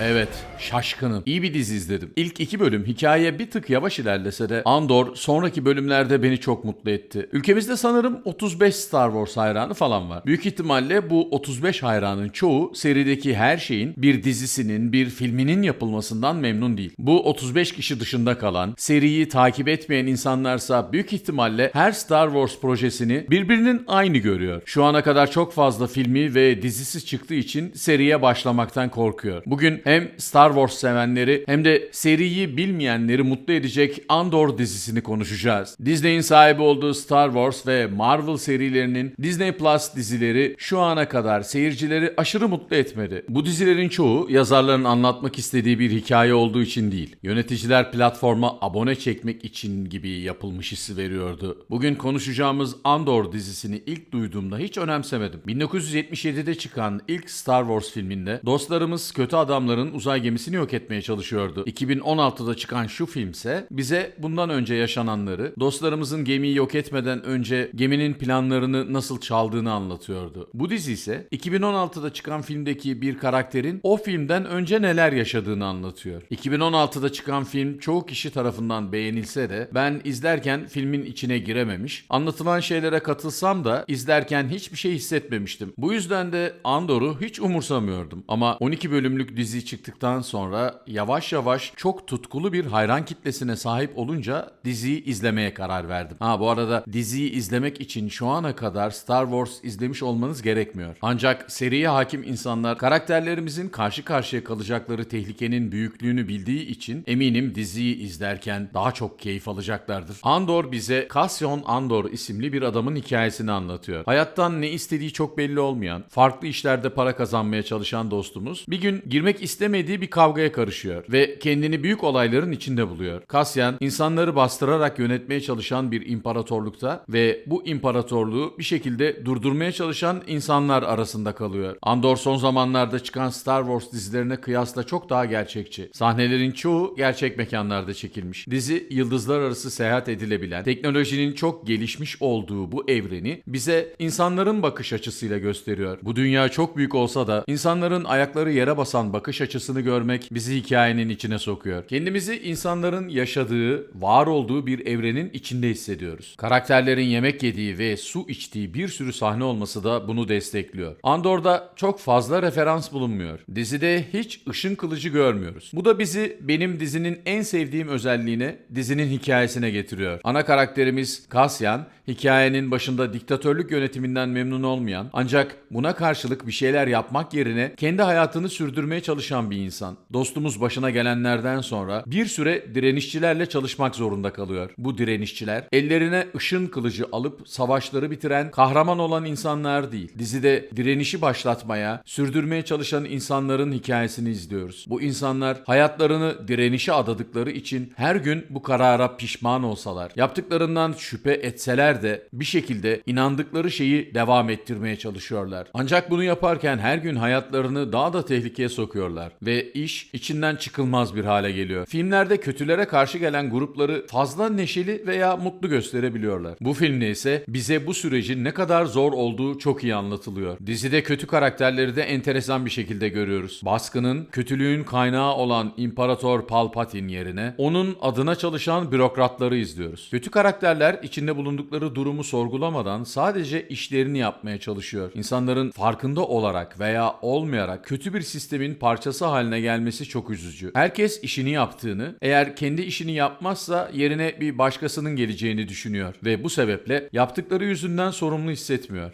Evet, şaşkınım. İyi bir dizi izledim. İlk iki bölüm hikaye bir tık yavaş ilerlese de Andor sonraki bölümlerde beni çok mutlu etti. Ülkemizde sanırım 35 Star Wars hayranı falan var. Büyük ihtimalle bu 35 hayranın çoğu serideki her şeyin bir dizisinin, bir filminin yapılmasından memnun değil. Bu 35 kişi dışında kalan, seriyi takip etmeyen insanlarsa büyük ihtimalle her Star Wars projesini birbirinin aynı görüyor. Şu ana kadar çok fazla filmi ve dizisi çıktığı için seriye başlamaktan korkuyor. Bugün hem Star Wars sevenleri hem de seriyi bilmeyenleri mutlu edecek Andor dizisini konuşacağız. Disney'in sahibi olduğu Star Wars ve Marvel serilerinin Disney Plus dizileri şu ana kadar seyircileri aşırı mutlu etmedi. Bu dizilerin çoğu yazarların anlatmak istediği bir hikaye olduğu için değil. Yöneticiler platforma abone çekmek için gibi yapılmış hissi veriyordu. Bugün konuşacağımız Andor dizisini ilk duyduğumda hiç önemsemedim. 1977'de çıkan ilk Star Wars filminde dostlarımız kötü adamların uzay gemisini yok etmeye çalışıyordu. 2016'da çıkan şu filmse bize bundan önce yaşananları, dostlarımızın gemiyi yok etmeden önce geminin planlarını nasıl çaldığını anlatıyordu. Bu dizi ise 2016'da çıkan filmdeki bir karakterin o filmden önce neler yaşadığını anlatıyor. 2016'da çıkan film çoğu kişi tarafından beğenilse de ben izlerken filmin içine girememiş, anlatılan şeylere katılsam da izlerken hiçbir şey hissetmemiştim. Bu yüzden de Andor'u hiç umursamıyordum. Ama 12 bölümlük dizi çıktıktan sonra yavaş yavaş çok tutkulu bir hayran kitlesine sahip olunca diziyi izlemeye karar verdim. Ha bu arada diziyi izlemek için şu ana kadar Star Wars izlemiş olmanız gerekmiyor. Ancak seriye hakim insanlar karakterlerimizin karşı karşıya kalacakları tehlikenin büyüklüğünü bildiği için eminim diziyi izlerken daha çok keyif alacaklardır. Andor bize Cassian Andor isimli bir adamın hikayesini anlatıyor. Hayattan ne istediği çok belli olmayan, farklı işlerde para kazanmaya çalışan dostumuz bir gün girmek istemediği bir kavgaya karışıyor ve kendini büyük olayların içinde buluyor. Cassian insanları bastırarak yönetmeye çalışan bir imparatorlukta ve bu imparatorluğu bir şekilde durdurmaya çalışan insanlar arasında kalıyor. Andor son zamanlarda çıkan Star Wars dizilerine kıyasla çok daha gerçekçi. Sahnelerin çoğu gerçek mekanlarda çekilmiş. Dizi yıldızlar arası seyahat edilebilen, teknolojinin çok gelişmiş olduğu bu evreni bize insanların bakış açısıyla gösteriyor. Bu dünya çok büyük olsa da insanların ayakları yere basan bakış açısını görmek bizi hikayenin içine sokuyor. Kendimizi insanların yaşadığı, var olduğu bir evrenin içinde hissediyoruz. Karakterlerin yemek yediği ve su içtiği bir sürü sahne olması da bunu destekliyor. Andor'da çok fazla referans bulunmuyor. Dizide hiç ışın kılıcı görmüyoruz. Bu da bizi benim dizinin en sevdiğim özelliğine, dizinin hikayesine getiriyor. Ana karakterimiz Cassian, hikayenin başında diktatörlük yönetiminden memnun olmayan ancak buna karşılık bir şeyler yapmak yerine kendi hayatını sürdürmeye çalışan bir insan. Dostumuz başına gelenlerden sonra bir süre direnişçilerle çalışmak zorunda kalıyor. Bu direnişçiler ellerine ışın kılıcı alıp savaşları bitiren kahraman olan insanlar değil. Dizide direnişi başlatmaya, sürdürmeye çalışan insanların hikayesini izliyoruz. Bu insanlar hayatlarını direnişe adadıkları için her gün bu karara pişman olsalar, yaptıklarından şüphe etseler de bir şekilde inandıkları şeyi devam ettirmeye çalışıyorlar. Ancak bunu yaparken her gün hayatlarını daha da tehlikeye sokuyorlar ve iş içinden çıkılmaz bir hale geliyor. Filmlerde kötülere karşı gelen grupları fazla neşeli veya mutlu gösterebiliyorlar. Bu filmde ise bize bu sürecin ne kadar zor olduğu çok iyi anlatılıyor. Dizide kötü karakterleri de enteresan bir şekilde görüyoruz. Baskının kötülüğün kaynağı olan İmparator Palpatine yerine onun adına çalışan bürokratları izliyoruz. Kötü karakterler içinde bulundukları durumu sorgulamadan sadece işlerini yapmaya çalışıyor. İnsanların farkında olarak veya olmayarak kötü bir sistemin parçası haline gelmesi çok üzücü. Herkes işini yaptığını, eğer kendi işini yapmazsa yerine bir başkasının geleceğini düşünüyor ve bu sebeple yaptıkları yüzünden sorumlu hissetmiyor.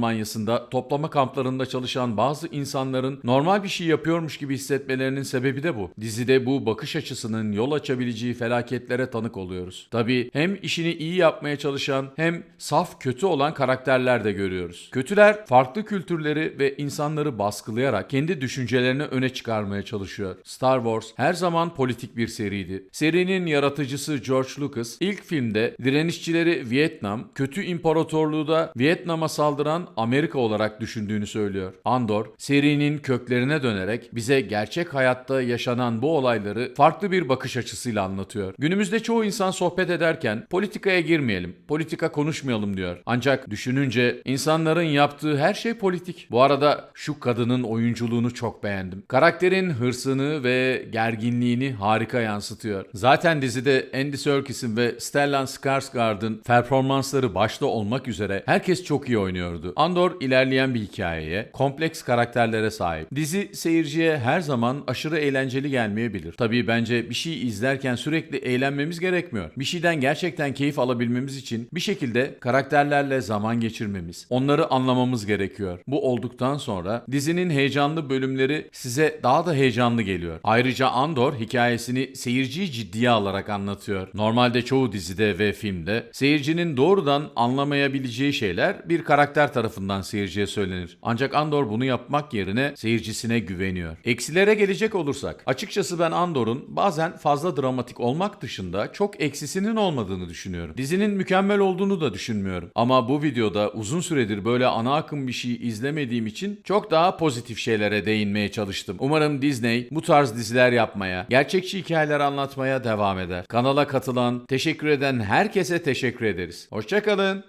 Almanya'sında toplama kamplarında çalışan bazı insanların normal bir şey yapıyormuş gibi hissetmelerinin sebebi de bu. Dizide bu bakış açısının yol açabileceği felaketlere tanık oluyoruz. Tabii hem işini iyi yapmaya çalışan hem saf kötü olan karakterler de görüyoruz. Kötüler farklı kültürleri ve insanları baskılayarak kendi düşüncelerini öne çıkarmaya çalışıyor. Star Wars her zaman politik bir seriydi. Serinin yaratıcısı George Lucas ilk filmde direnişçileri Vietnam, kötü imparatorluğu da Vietnam'a saldıran Amerika olarak düşündüğünü söylüyor. Andor, serinin köklerine dönerek bize gerçek hayatta yaşanan bu olayları farklı bir bakış açısıyla anlatıyor. Günümüzde çoğu insan sohbet ederken politikaya girmeyelim, politika konuşmayalım diyor. Ancak düşününce insanların yaptığı her şey politik. Bu arada şu kadının oyunculuğunu çok beğendim. Karakterin hırsını ve gerginliğini harika yansıtıyor. Zaten dizide Andy Serkis'in ve Stellan Skarsgård'ın performansları başta olmak üzere herkes çok iyi oynuyordu. Andor ilerleyen bir hikayeye, kompleks karakterlere sahip. Dizi seyirciye her zaman aşırı eğlenceli gelmeyebilir. Tabii bence bir şey izlerken sürekli eğlenmemiz gerekmiyor. Bir şeyden gerçekten keyif alabilmemiz için bir şekilde karakterlerle zaman geçirmemiz, onları anlamamız gerekiyor. Bu olduktan sonra dizinin heyecanlı bölümleri size daha da heyecanlı geliyor. Ayrıca Andor hikayesini seyirciyi ciddiye alarak anlatıyor. Normalde çoğu dizide ve filmde seyircinin doğrudan anlamayabileceği şeyler bir karakter tarafından seyirciye söylenir. Ancak Andor bunu yapmak yerine seyircisine güveniyor. Eksilere gelecek olursak, açıkçası ben Andor'un bazen fazla dramatik olmak dışında çok eksisinin olmadığını düşünüyorum. Dizinin mükemmel olduğunu da düşünmüyorum. Ama bu videoda uzun süredir böyle ana akım bir şey izlemediğim için çok daha pozitif şeylere değinmeye çalıştım. Umarım Disney bu tarz diziler yapmaya, gerçekçi hikayeler anlatmaya devam eder. Kanala katılan, teşekkür eden herkese teşekkür ederiz. Hoşçakalın.